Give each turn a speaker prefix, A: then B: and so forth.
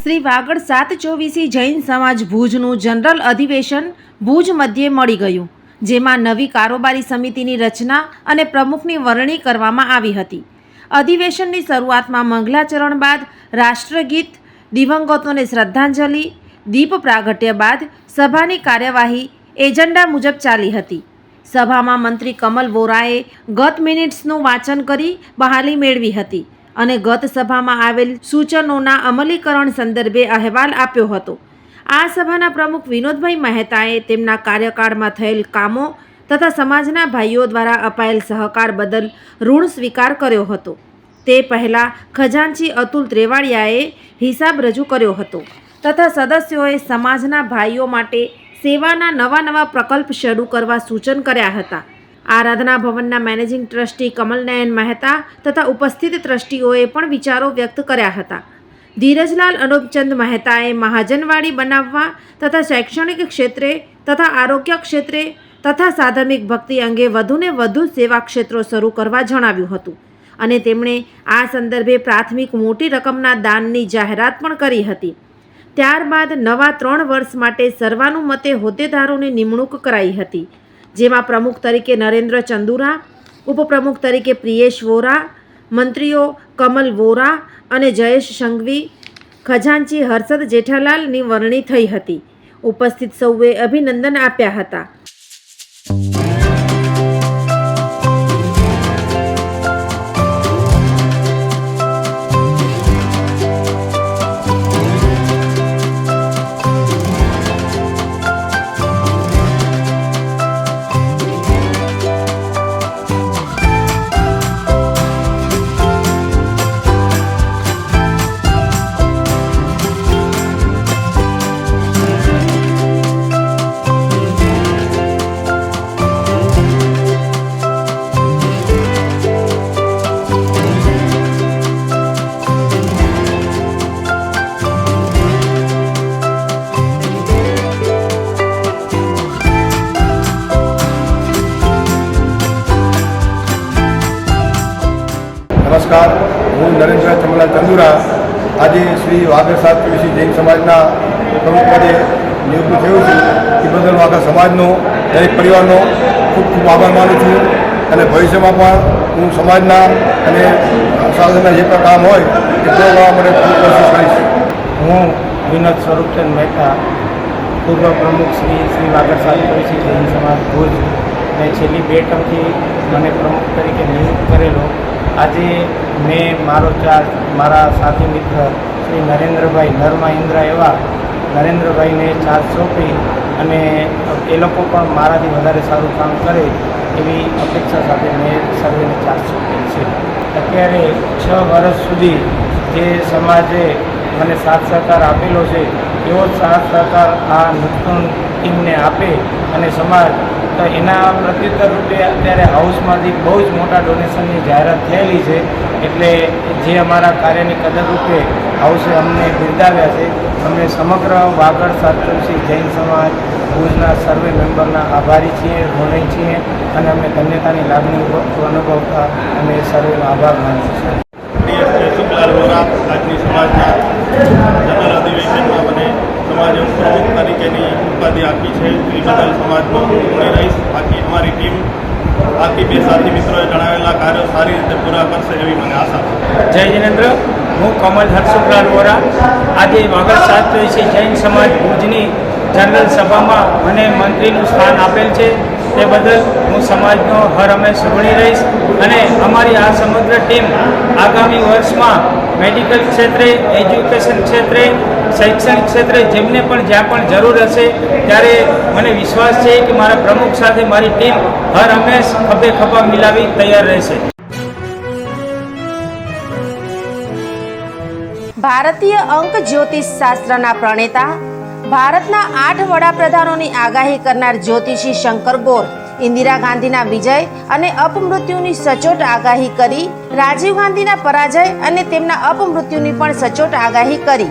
A: Shri Vagad Sat Chovisi Jain સમાજ ભુજનું general અધિવેશન ભુજ મધ્યે મળી ગયું, જેમાં નવી કારોબારી સમિતિની રચના અને પ્રમુખની વરણી કરવામાં આવી હતી. અધિવેશનની શરૂઆતમાં મંગલાચરણ બાદ રાષ્ટ્રગીત, દિવંગતોને શ્રદ્ધાંજલિ, દીપ પ્રાગટ્ય બાદ સભાની કાર્યવાહી, એજન્ડા મુજબ ચાલી હતી. સભામાં મંત્રી કમલ વોરાએ ગત મિનિટ્સનું વાંચન કરી બહાલી મેળવી હતી. અને ગત સભામાં આવેલ સૂચનોના અમલીકરણ સંદર્ભે અહેવાલ આપ્યો હતો. આ સભાના પ્રમુખ વિનોદભાઈ મહેતાએ તેમના કાર્યકાળમાં થયેલ કામો તથા સમાજના ભાઈઓ દ્વારા અપાયેલ સહકાર બદલ ઋણ સ્વીકાર કર્યો હતો. તે પહેલાં ખજાનચી અતુલ ત્રેવાડિયાએ હિસાબ રજૂ કર્યો હતો તથા સદસ્યોએ સમાજના ભાઈઓ માટે સેવાના નવા નવા પ્રકલ્પ શરૂ કરવા સૂચન કર્યા હતા. આરાધના ભવનના મેનેજિંગ ટ્રસ્ટી કમલનયન મહેતા તથા ઉપસ્થિત ટ્રસ્ટીઓએ પણ વિચારો વ્યક્ત કર્યા હતા. ધીરજલાલ અનુપચંદ મહેતાએ મહાજનવાડી બનાવવા તથા શૈક્ષણિક ક્ષેત્રે તથા આરોગ્ય ક્ષેત્રે તથા સાધર્મિક ભક્તિ અંગે વધુને વધુ સેવા ક્ષેત્રો શરૂ કરવા જણાવ્યું હતું અને તેમણે આ સંદર્ભે પ્રાથમિક મોટી રકમના દાનની જાહેરાત પણ કરી હતી. ત્યારબાદ નવા ત્રણ વર્ષ માટે સર્વાનુમતે હોદ્દેદારોની નિમણૂક કરાઈ હતી. જેમાં પ્રમુખ તરીકે નરેન્દ્ર ચંદુરા, ઉપપ્રમુખ તરીકે પ્રિયેશ વોરા, મંત્રીઓ કમલ વોરા અને જયેશ સંઘવી, ખજાનચી હર્ષદ જેઠાલાલની વરણી થઈ હતી. ઉપસ્થિત સૌએ અભિનંદન આપ્યા હતા.
B: નમસ્કાર. હું નરેન્દ્ર ચમલા ચંદુરા. આજે શ્રી વાઘર સાત વિશે જૈન સમાજના પ્રમુખ પદે નિયુક્ત થયો છું. એ બદલ વાઘા સમાજનો, દરેક પરિવારનો ખૂબ ખૂબ આભાર માનું છું. અને ભવિષ્યમાં પણ હું સમાજના અને સાધનના જે પણ કામ હોય, એ કરવા માટે ખૂબ કોશિશ કરીશ.
C: હું વિનોદ સ્વરૂપચંદ મહેતા, પૂર્વ પ્રમુખ શ્રી શ્રી વાગડ સાધુશ્રી જૈન સમાજ ભુજ. મેં છેલ્લી બે ટર્મથી મને પ્રમુખ તરીકે નિયુક્ત કરેલો. આજે મેં મારો ચાર્જ મારા સાથી મિત્ર શ્રી નરેન્દ્રભાઈ નરમા ઇન્દ્રા એવા નરેન્દ્રભાઈને ચાર્જ સોંપી અને એ લોકો પણ મારાથી વધારે સારું કામ કરે એવી અપેક્ષા સાથે મેં સર્વેને ચાર્જ સોંપેલ છે. અત્યારે છ વર્ષ સુધી જે સમાજે મને સાથ સહકાર આપેલો છે, એવો સાથ સહકાર આ નૂતન ટીમને આપે અને સમાજ તો એના પ્રત્યુત્તર રૂપે અત્યારે હાઉસમાંથી બહુ જ મોટા ડોનેશનની જાહેરાત થયેલી છે. એટલે જે અમારા કાર્યની કદર રૂપે હાઉસે અમને બિરદાવ્યા છે. અમે સમગ્ર વાગડ સાતરસી જૈન સમાજ, ભુજના સર્વે મેમ્બરના આભારી છીએ, ઋણી છીએ અને અમે ધન્યતાની લાગણી અનુભવતા અમે સર્વેનો આભાર માનીએ છીએ.
D: સમાજના જનરલ અધિવેશનમાં મને સમાજ પ્રમુખ તરીકેની ઉપાધિ આપી છે. એ બદલ સમાજનો ઋણી રહીશ. બાકી અમારી ટીમ, બાકી બે સાથી મિત્રોએ જણાવેલા કાર્યો સારી રીતે પૂરા કરશે એવી મને આશા છે.
C: જય જિનેન્દ્ર. હું કમલ હર્ષુખલાલ વોરા. આજે વાગડ સાત છે જૈન સમાજ ભુજની જનરલ સભામાં મને મંત્રીનું સ્થાન આપેલ છે. તે બદલ હું સમાજનો હર હંમેશ ઋણી રહીશ અને અમારી આ સમગ્ર ટીમ આગામી વર્ષમાં મેડિકલ ક્ષેત્રે, એજ્યુકેશન ક્ષેત્રે શૈક્ષણિક ક્ષેત્રે જેમને પણ જ્યાં પણ જરૂર હશે, ત્યારે મને વિશ્વાસ છે કે મારા પ્રમુખ સાથે મારી ટીમ હર હંમેશ ખભે ખભા મિલાવી તૈયાર રહેશે.
A: ભારતીય અંક જ્યોતિષ શાસ્ત્રના પ્રણેતા, ભારતના આઠ વડાપ્રધાનોની આગાહી કરનાર જ્યોતિષી શંકર ગોર, ઇન્દિરા ગાંધીના વિજય અને અપમૃત્યુની સચોટ આગાહી કરી, રાજીવ ગાંધીના પરાજય અને તેમના અપમૃત્યુની પણ સચોટ આગાહી કરી.